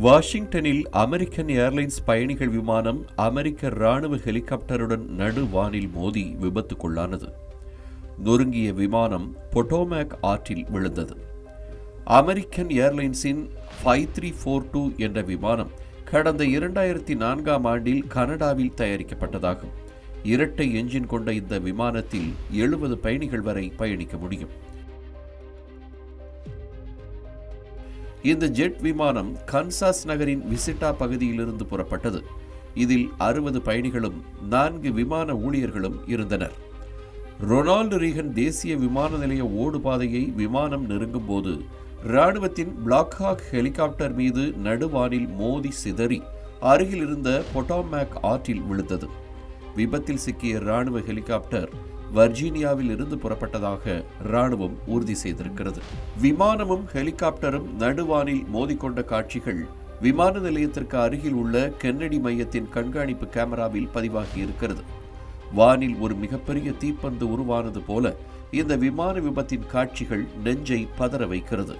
வாஷிங்டனில் American airlines பயணிகள் விமானம் அமெரிக்க ராணுவ ஹெலிகாப்டருடன் நடுவானில் மோதி விபத்துக்குள்ளானது. நொறுங்கிய விமானம் பொட்டோமேக் ஆற்றில் விழுந்தது. அமெரிக்கன் ஏர்லைன்ஸின் ஃபைவ் த்ரீ ஃபோர் டூ என்ற விமானம் கடந்த இரண்டாயிரத்தி நான்காம் ஆண்டில் கனடாவில் தயாரிக்கப்பட்டதாகும். இரட்டை என்ஜின் கொண்ட இந்த விமானத்தில் எழுபது பயணிகள் வரை பயணிக்க முடியும். இந்த ஜெட் விமானம் கன்சாஸ் நகரின் விசிட்டா பகுதியிலிருந்து புறப்பட்டது. இதில் அறுபது பயணிகளும் நான்கு விமான ஊழியர்களும் இருந்தனர். ரொனால்டு ரீகன் தேசிய விமான நிலைய ஓடுபாதையை விமானம் நெருங்கும் போது ராணுவத்தின் பிளாக்ஹாக் ஹெலிகாப்டர் மீது நடுவானில் மோதி சிதறி அருகில் இருந்த பொட்டாமேக் ஆற்றில் விழுந்தது. விபத்தில் சிக்கிய ராணுவ ஹெலிகாப்டர் வர்ஜீனியாவில் இருந்து புறப்பட்டதாக ராணுவம் உறுதி செய்திருக்கிறது. விமானமும் ஹெலிகாப்டரும் நடுவானில் மோதிக்கொண்ட காட்சிகள் விமான நிலையத்திற்கு அருகில் உள்ள கென்னடி மையத்தின் கண்காணிப்பு கேமராவில் பதிவாகி இருக்கிறது. வானில் ஒரு மிகப்பெரிய தீப்பந்து உருவானது போல இந்த விமான விபத்தின் காட்சிகள் நெஞ்சை பதற வைக்கிறது.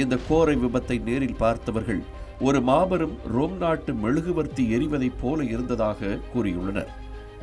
இந்த கோரை விபத்தை நேரில் பார்த்தவர்கள் ஒரு மாபெரும் ரோம் நாட்டு மெழுகுவர்த்தி எரிவதைப் போல இருந்ததாக கூறியுள்ளனர்.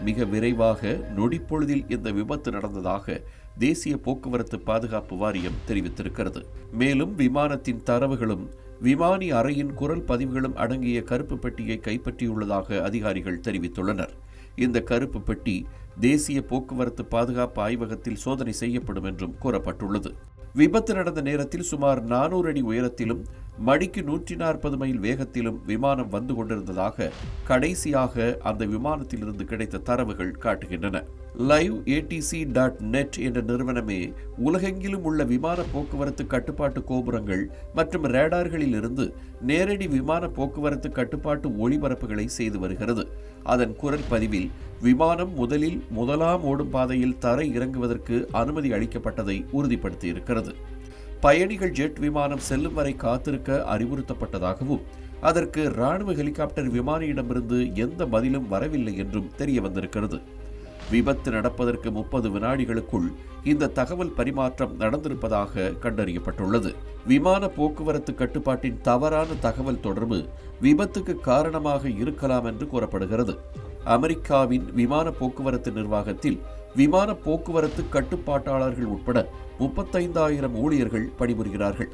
மிக விரைவாக நொடிப்பொழுதில் இந்த விபத்து நடந்ததாக தேசிய போக்குவரத்து பாதுகாப்பு வாரியம் தெரிவித்திருக்கிறது. மேலும் விமானத்தின் தரவுகளும் விமானி அறையின் குரல் பதிவுகளும் அடங்கிய கருப்பு பெட்டியை கைப்பற்றியுள்ளதாக அதிகாரிகள் தெரிவித்துள்ளனர். இந்த கருப்பு பெட்டி தேசிய போக்குவரத்து பாதுகாப்பு ஆய்வகத்தில் சோதனை செய்யப்படும் என்றும் கூறப்பட்டுள்ளது. விபத்து நடந்த நேரத்தில் சுமார் நானூறு அடி உயரத்திலும் மணிக்கு நூற்றி நாற்பது மைல் வேகத்திலும் விமானம் வந்து கொண்டிருந்ததாக கடைசியாக அந்த விமானத்திலிருந்து கிடைத்த தரவுகள் காட்டுகின்றன. லைவ் ஏடிசி டாட் நெட் என்ற நிறுவனமே உலகெங்கிலும் உள்ள விமான போக்குவரத்து கட்டுப்பாட்டு கோபுரங்கள் மற்றும் ரேடார்களில் இருந்து நேரடி விமான போக்குவரத்து கட்டுப்பாட்டு ஒளிபரப்புகளை செய்து வருகிறது. அதன் குரல் பதிவில் விமானம் முதலில் முதலாம் ஓடும் பாதையில் தரை இறங்குவதற்கு அனுமதி அளிக்கப்பட்டதை உறுதிப்படுத்தியிருக்கிறது. பயணிகள் ஜெட் விமானம் செல்லும் வரை காத்திருக்க அறிவுறுத்தப்பட்டதாகவும் அதற்கு ராணுவ ஹெலிகாப்டர் விமானியிடமிருந்து எந்த பதிலும் வரவில்லை என்றும் தெரிய வந்திருக்கிறது. விபத்து நடப்பதற்கு முப்பது வினாடிகளுக்குள் இந்த தகவல் பரிமாற்றம் நடந்திருப்பதாக கண்டறியப்பட்டுள்ளது. விமான போக்குவரத்து கட்டுப்பாட்டின் தவறான தகவல் தொடர்பு விபத்துக்கு காரணமாக இருக்கலாம் என்று கூறப்படுகிறது. அமெரிக்காவின் விமான போக்குவரத்து நிர்வாகத்தில் விமான போக்குவரத்து கட்டுப்பாட்டாளர்கள் உட்பட முப்பத்தைந்தாயிரம் ஊழியர்கள் பணிபுரிகிறார்கள்.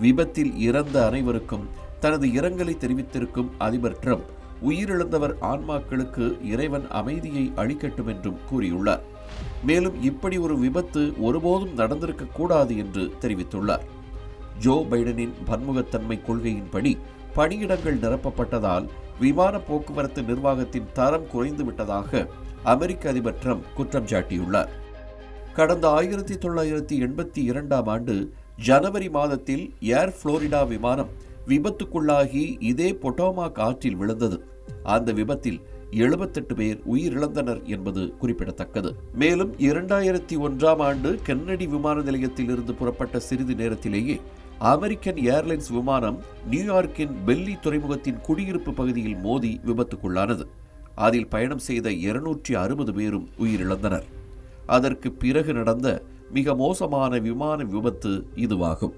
விபத்தில் இறந்த அனைவருக்கும் தனது இரங்கலை தெரிவித்திருக்கும் அதிபர் ட்ரம்ப் உயிரிழந்தவர் ஆன்மாக்களுக்கு இறைவன் அமைதியை அளிக்கட்டும் என்றும் கூறியுள்ளார். மேலும் இப்படி ஒரு விபத்து ஒருபோதும் நடந்திருக்க கூடாது என்று தெரிவித்துள்ளார். ஜோ பைடனின் பன்முகத்தன்மை கொள்கையின்படி பணியிடங்கள் நிரப்பப்பட்டதால் விமான போக்குவரத்து நிர்வாகத்தின் தரம் குறைந்துவிட்டதாக அமெரிக்க அதிபர் ட்ரம்ப் குற்றம் சாட்டியுள்ளார். கடந்த ஆயிரத்தி தொள்ளாயிரத்தி எண்பத்தி இரண்டாம் ஆண்டு ஜனவரி மாதத்தில் ஏர் புளோரிடா விமானம் விபத்துக்குள்ளாகி இதே பொட்டோமாக் ஆற்றில் விழுந்தது. அந்த விபத்தில் எழுபத்தெட்டு பேர் உயிரிழந்தனர் என்பது குறிப்பிடத்தக்கது. மேலும் இரண்டாயிரத்தி ஒன்றாம் ஆண்டு கென்னடி விமான நிலையத்தில் இருந்து புறப்பட்ட சிறிது நேரத்திலேயே அமெரிக்கன் ஏர்லைன்ஸ் விமானம் நியூயார்க்கின் பெல்லி துறைமுகத்தின் குடியிருப்பு பகுதியில் மோதி விபத்துக்குள்ளானது. அதில் பயணம் செய்த இருநூற்றி அறுபது பேரும் உயிரிழந்தனர். அதற்கு பிறகு நடந்த மிக மோசமான விமான விபத்து இதுவாகும்.